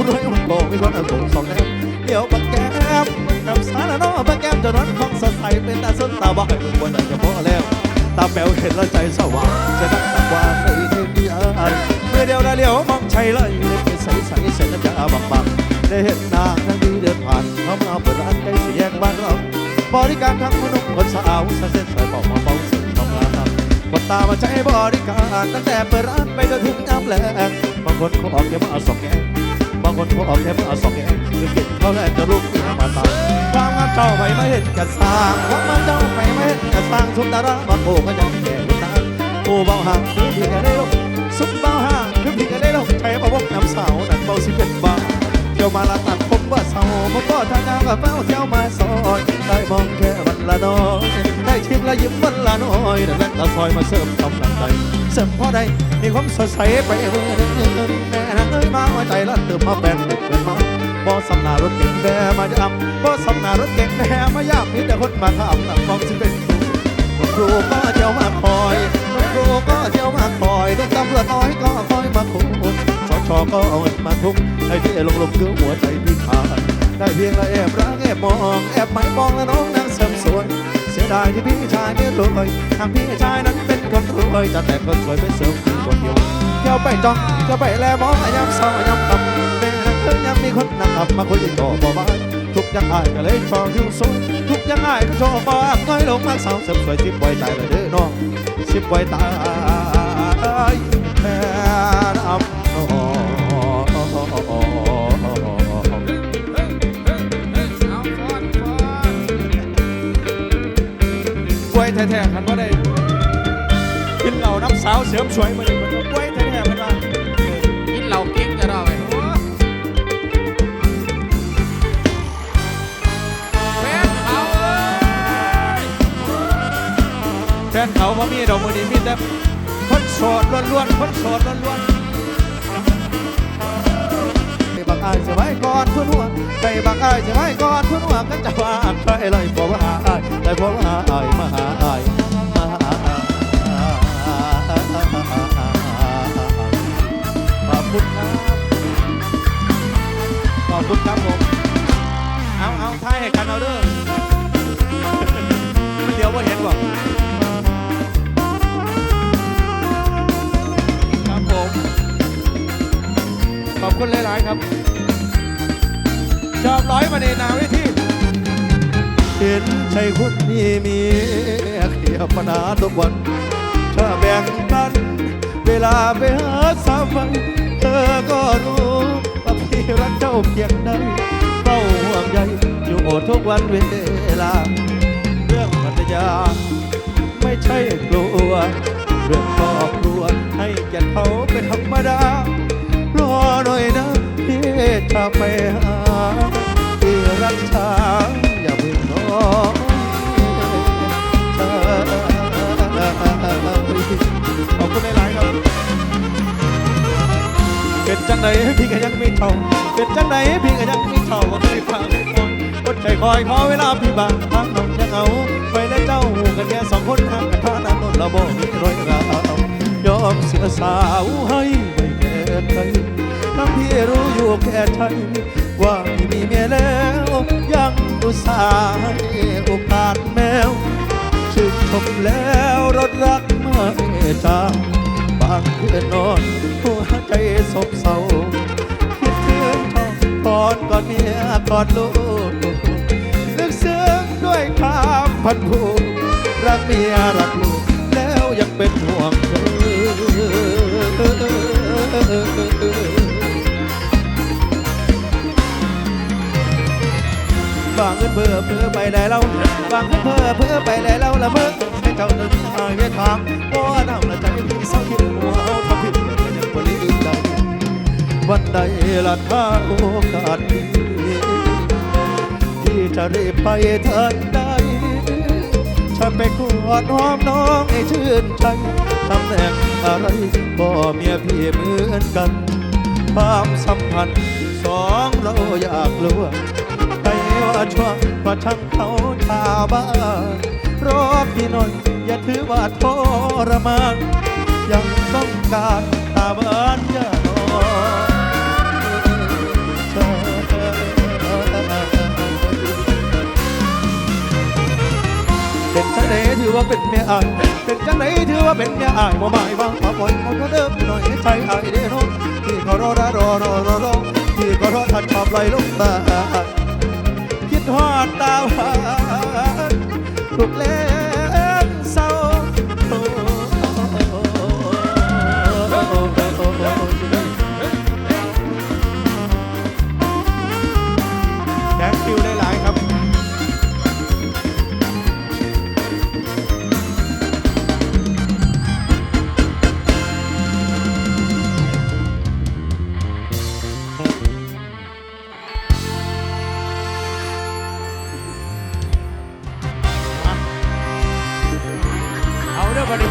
ผู้รวยมันโกมีคนเอาโกงสองแนวเดี๋ยวบักแก้มกับสารโนบักแก้มจะนอนของสดใสเป็นตาสนตาบ่อยบนแต่จะพอแล้วตาแป๋วเห็นแล้วใจสว่างจะนั่งตากวางในเทพีอายเมื่อเดียวได้เลี้ยวมองชัยเลยเล็กใสใสเส้นน้ำจะบางบางได้เห็นนางทั้งดีเดินผ่านเขามาเปิดร้านใกล้สี่แยกบ้านเราบริการทั้งคนหนุ่มคนสาวสาวเส้นสวยบอกมาเบาสุดของร้านกดตามาใช้บริการตั้งแต่เปิดร้านไปจนถึงน้ำแรงบางคนเขาออกแค่มาเอาสองแง่บาง คนเขาออกแค่เอาสองแง่คือเก็บเขาแรกจะลุกขึ้นมาตามความงามเจ้าไปไม่เห็นกันสร้างความงามเจ้าไปไม่เห็นกันสร้างสุดดาราบางโผก็ยังแก่รุ่นนั้นโอ้เบาห่างคือพี่กันได้ลงสุดเบาห่างคือพี่กันได้ลงใช้ประวกน้ำสาวนั่นเบาสิเป็นบ้าเที่ยวมาละตัดผมว่าเศร้ามาก็ทางงานกับเฝ้าเที่ยวมาซอยได้มองแค่ ละน้อยได้ชิมละยิ้มวันละน้อยแต่นั้นตาซอยมาเสริมกำลังใจเสริมพอได้มีความสดใสไปเมื่อแม่นางเอ้ยมาหัวใจละเติมมาแปลนเกินมาบ่สำนารถเก่งแบมายำบ่สำนารถเก่งแบมายำมีแต่คนมาข้ามหลังมองสิเป็นครูครูก็เที่ยวมาคอยครูก็เที่ยวมาคอยโดนตำรวจน้อยก็คอยมาคุมชอชอก็เอาเงินมาทุกให้พี่ลงลงคือหัวใจพี่ขาดได้เพียงละแอบรักแอบมองแอบหมายมองและน้องนางเสริม สวย เสียดายที่พี่ชายไม่รวยหากพี่ชายนั้นเป็นคนรวยจะแต่คนสวยเป็นเสริมคนเดียวเที่ยวไปจ้องเที่ยวไปแลมองยามเศร้ายามต่ำแม่นังเอ้ยยังมีคนนั่งขับมาคุยต่อบ่ไหวทุกยังอายก็เลยชอบที่สวยทุกยังอายก็ชอบบ้าน้อยลงมาสาวเสริมสวยสิบไว้ตายเลยเด้อน้องสิบไว้ตายแม่น้ำ แท้ๆคันว่าได้กินเหล่าน้ำสาวเสริมสวยมาเลยมันป่วยแท้ๆมันว่ากินเหล้าเก่งจะรอไปแฟนเขาเอ้ยแฟนเขาบ่มีดอกมือนี้มีแต่คนโสดล้วนๆคนโสดล้วนๆไอ้บักอายจะไว้ก่อนทุ่นหัว ไอ้บักอายจะไว้ก่อนทุนหัวกันจะว่าใครเลยบอกว่าอายแต่บอกว่าอายมาหาอายมาหาอายขอบคุณครับขอบคุณครับผมเอาเอาท้ายให้กันเอาเด้อมันเดียวว่าเห็นบ่ครับผมขอบคุณหลาย ๆ ครับ จอบร้อยมาในนาเวทีเห็นใจคนนี้มีเขียบปัญหาทุกวันถ้าแบ่งกัน เวลาไปหาสามันเธอก็รู้ว่าพี่รักเจ้าเพียงใดเฝ้าห่วงใยอยู่อดทุกวันเวลา เรื่องปัญญา ไม่ใช่กลัว เรื่องครอบครัวให้แก่เขาเป็นธรรมดารอหน่อยนะพี่จะไปหา งไหนพี่ก็ยังมีเท่าเป็นจังไหนพี่ก็ยังมีเท่าว่าเคยฟังคนอดใจคอยขอเวลาพี่บางทางน้องยังเอาไปและเจ้ากันแค่สองคนห่างกันท่านั้นนนละบ่มีรอยร้าวยอมเสียสาวให้ไม่แก่ใครทั้งที่รู้อยู่แก่ใจว่าพี่มีเมียแล้วยังอุตส่าห์โอกาสแมวชื่นชมแล้วรถรักไม่จาง บางคืนนอนหัวใจศบเศร้าคิดถึงทองกอดกอดเมียกอดลูกลึกซึ้งด้วยความพันผูกรักเมียรักลูกแล้วยังเป็นห่วงเธอบางเงินเพื่อเพื่อไปได้แล้วบางเงินเพื่อเพื่อไปได้แล้วละเมื่อให้เจ้าเดินทางเวียทางว่าน้ำ วันใดละถ้าโอกาสดีที่จะรีบไปทันใดฉันไปกอดหอมน้องให้ชื่นใจตำแหน่งอะไรก็เมียพี่เหมือนกันความสัมพันธ์สองเราอยากรู้ไปว่าช่วงว่าช่างเขาชาวบ้านรอพี่หน่อยอย่าถือว่าทรมานยังต้องการตาบ้านย่าน เป็นจังไหนถือว่าเป็นเมียอายเป็นจังไหนถือว่าเป็นเมียอายบ่หมายว่าขอปล่อยเขาเดิมหน่อยให้ใจอายเด้อน้องที่ขอรอรอรอรอรอรอที่ขอรอทันความไหลลงตาคิดฮอดตาว่า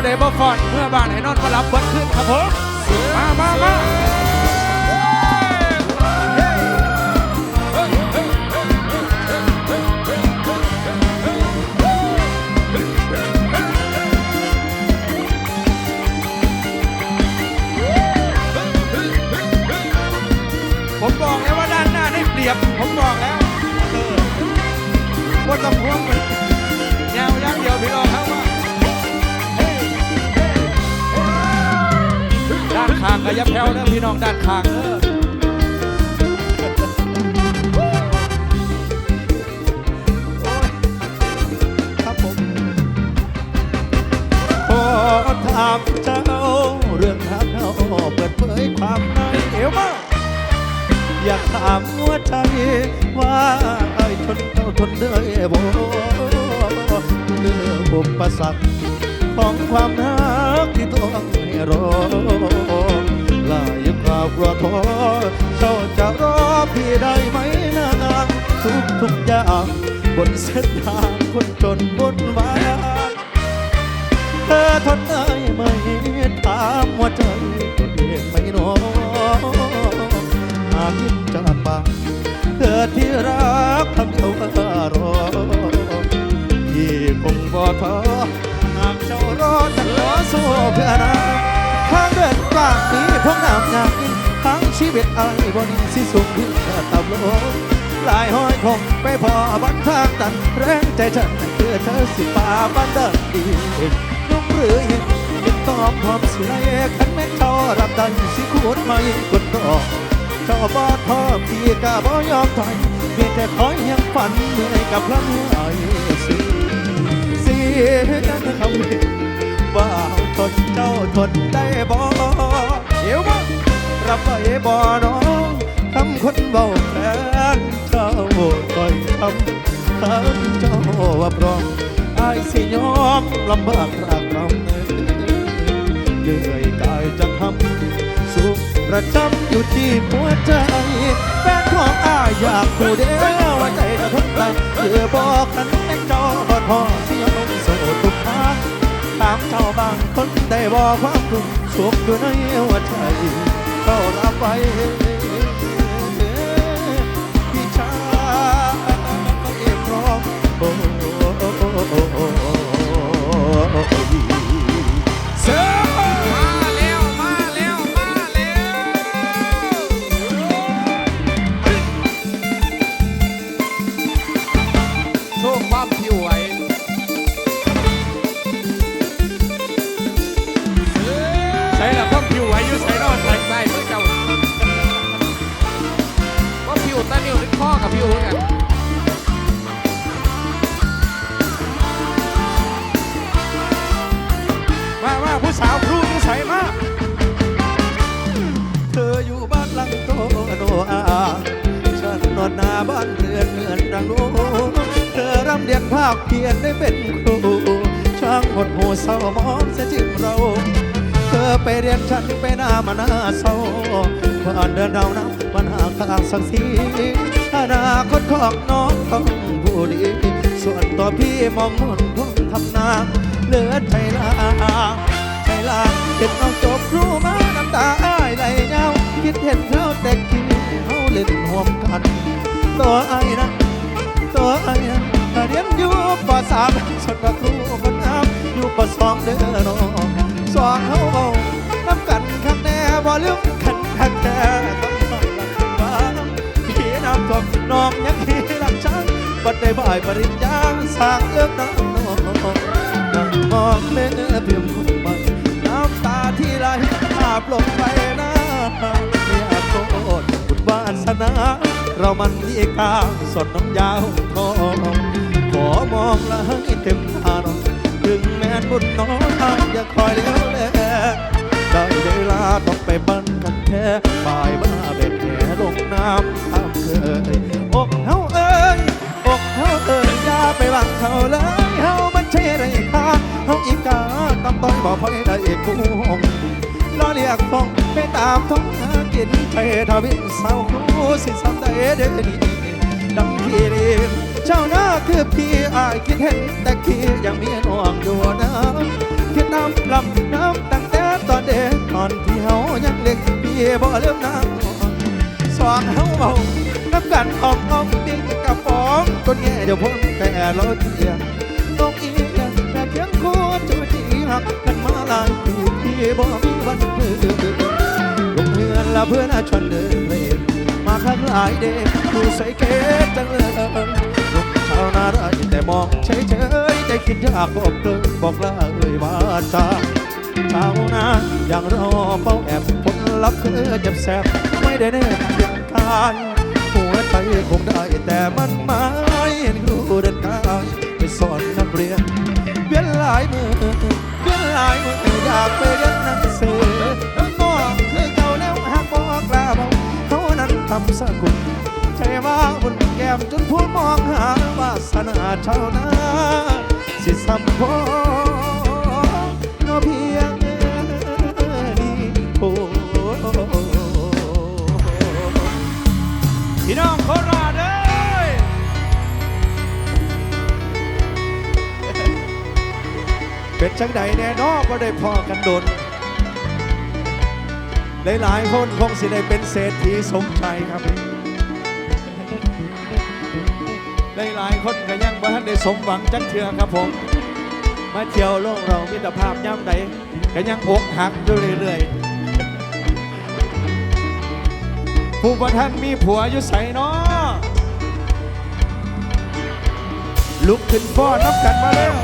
ผู้ใดบ่ฟ้อนเมื่อบ้านให้นอนมารับเบิดขึ้นครับผมมามามาผมบอกแล้วว่าด้านหน้าได้เปรียบ ผมบอกแล้วเออว่าต้องห่วงมันแน ด้านข้างก็ยับแผ่วเด้อพี่น้องด้านข้างเด้อครับผมขอถามเจ้าเรื่องทางเขาเปิดเผยความในเอวมาอยากถามหัวใจว่าไอ้ทนเจ้าทนได้บ่เรื่องอุปสรรคของความรักที่ต้องให้รอ ลายคราวกลัวท้อเจ้าจะรอพี่ได้ไหมนางทุกทุกอย่างบนเส้นทางคนจนบนวาเธอทนได้ไหมถามว่าใจตัวเองไม่นอหากยิ้มจากปากเธอที่รักคำเดียวว่ารอพี่คงบ่ท้อหากเจ้ารอจะรอสู้เพื่อนาทางเดิน กลางนี้พวกน้ำยางนี้ทั้งชีวิตไอายบนสิสูงเพื่ตับโลกหลายห้อยคงไปพอบันทางตันแรงใจฉันเพื่อเธอสิป่าบ้านเดินดีนุ่มหรือเห็นติดตอมพร้อมสิไลขันแม่นเขารับได้สิขูดไม่กดดอกเจ้าบ่ท้อพี่กะบ่ยอมถอยเพียงแต่คอยยังฝันเหนื่อยกับพลังไอ้สิเสียกันคำเห็นว่าทนเจ้าทนได้บ่ รับไว้บ่น้องคำคนเบาแฟนเจ้าต่อยคำคำเจ้าว่าพร้อมอายสิยอมลำบากรากรำเหนื่อยกายจะทำสุขประจำอยู่ที่หัวใจ แฟนของอายอยากคู่เดียวว่าใจจะทนไปเพื่อบอกกันแม่เจ้าบ่ทอเสียลงโสดทุกทางถามเจ้าบางคนได้บอกความทุกข์สุขอยู่ในหัวใจ เขารับไป เพียรได้เป็นครูช่างหดหูเศร้ามองเสียจริงเราเธอไปเรียนฉันไปหน้ามาหน้าเศร้าผ่านเดินดาวน้ำปัญหาข้างสังสีอนาคตของน้องต้องผู้ดี ส่วนตัวพี่มองมุ่นคงทำนาเหลือใจลาใจลาเห็นน้องจบครูมาน้ำตาอ้ายไหลเงาคิดเห็นเขาแต่กี้เขาเล่นห่วมกัน ตัวไอ้นั้นตัวไอ้นั้นถ้า เรียนอยู่ปสามส่วนกับครูคนงามอยู่ปสองเด้อน้องสองเขาเอาน้ำกันข้างแน่บ่ลืมกันข้างแต่คำสั่งฟ้าพี่น้ำท่วมน้องยังพี่รักฉันบัดได้บ่ายปริญญาสร้างเอื้อมน้ำน้องมองเนื้อเพียงคงมันน้ำตาที่ไหลอาบลงไปนะอยากโทษบุญวาสนา เรามันมีกาสดน้ำยาวทอง อมองและให้เต็มตาน้องถึงแม้บุญน้องอย่าคอยเลี้ยวแลได้เวลาต้องไปปั้นกันแท้บ่ายบ้าเบ็ดแหลงน้ำทำเคยอกเฮาเอ้ยอกเฮาเอ้ยอย่าไปหวังเขาเลยเฮามันใช่ไรค่าเฮาอีกาต้องต้อยบอกพอยได้เอกูหงล้อเรียกฟองไปตามท้องหากินใจทวินเศร้าครูสิสำได้เด้อนี่ดังพี่เรียนเจ้าหน้าคือพี่อายคิดเห็นแต่พี่ยังมีน้องอยู่นะคิดน้ำลำน้ำตั้งแต่ตอนเด็กตอนที่เฮายังเล็กพี่บ่เลืมน้ำสองเฮาเบาน้ำกันออกออกดิ้งกับฟองคนแง่เดี๋ยวพ้นแต่เราเทียงนกอีกแต่เพียงคู่จูจีหักกันมาหลายปีพี่บ่มีวันเบื่อลงเรือนละเพื่อนชวนเดินเล่นมาข้างหลายเด็กดูใส่เกจังเลย นาไรแต่มองเฉยๆใจคิดอยากบอกเกินบอกลาเอ่ยว่าจาชาวนาอย่างรอเฝ้าแอบผลลัพธ์คือเจ็บแสบไม่ได้แน่เพียงกายหัวใจคงได้แต่มันไม่เห็นครูเดินกายไปสอนนักเรียนเวียนหลายมือ มจนพูดมองหาวาสนาชาวนาสิสัมพอนอเพียงนี้โอ้พี่น้องโคราชเอ้ยเป็นจังใดแน่นอก็ได้พอกันโดนหลายๆคนคงสิได้เป็นเศรษฐีสมใจครับ หลายๆคนก็ยังบ่ทันได้สมหวังจักเทื่อครับผม มาเที่ยวโลกเรามิตรภาพย่ำใดก็ยังอกหักอยู่เรื่อยๆผู้ประท่านมีผัวอยู่ใส่นอลุกขึ้นฟ้อนนับกันมาแล้ว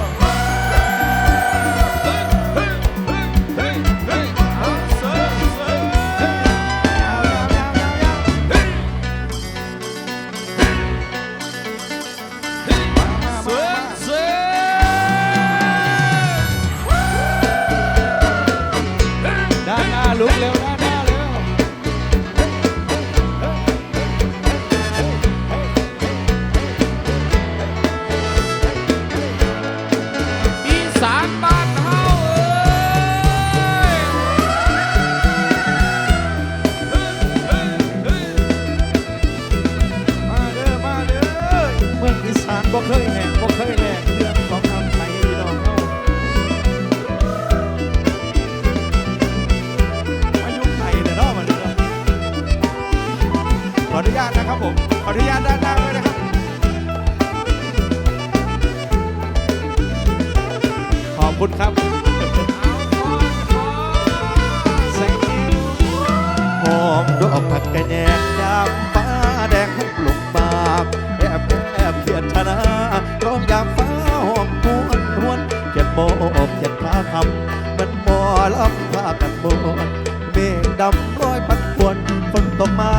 ำร้อยปันพวนฝนตกมา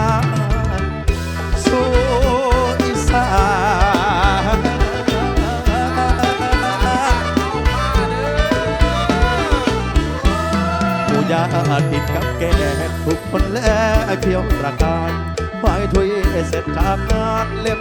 สู่อีสานผู้ยาติดกับแก่ทุกคนแลเพียวประการไฟถุยเสร็จทากงานเล่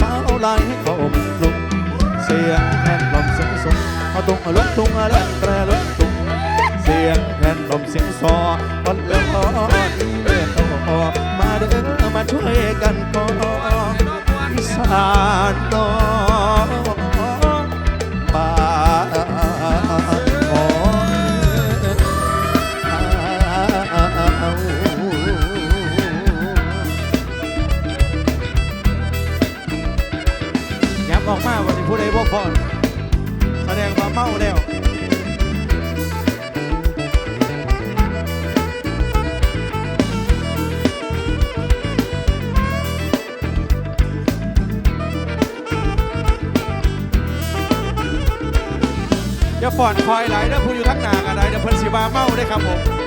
สาวลายให้เขาอมลุกเสียงแผ่นลมเสียงสงเอาตุงเอาลงตุงเอาแลนแตรลงตุงเสียงแผ่นลมเสียงซอคนเลี้ยงอดีเลี้ยงโตมาเด้อมาช่วยกันก่อนสานต่อ มาวันนี้ผู้ใดบ่พอแสดงว่าเมาแล้วอย่าฝ่อนคอยไหลเด้อผู้อยู่ทั้งหนากันไดเดี๋ยวเพิ่นสิบาเมาได้ครับผม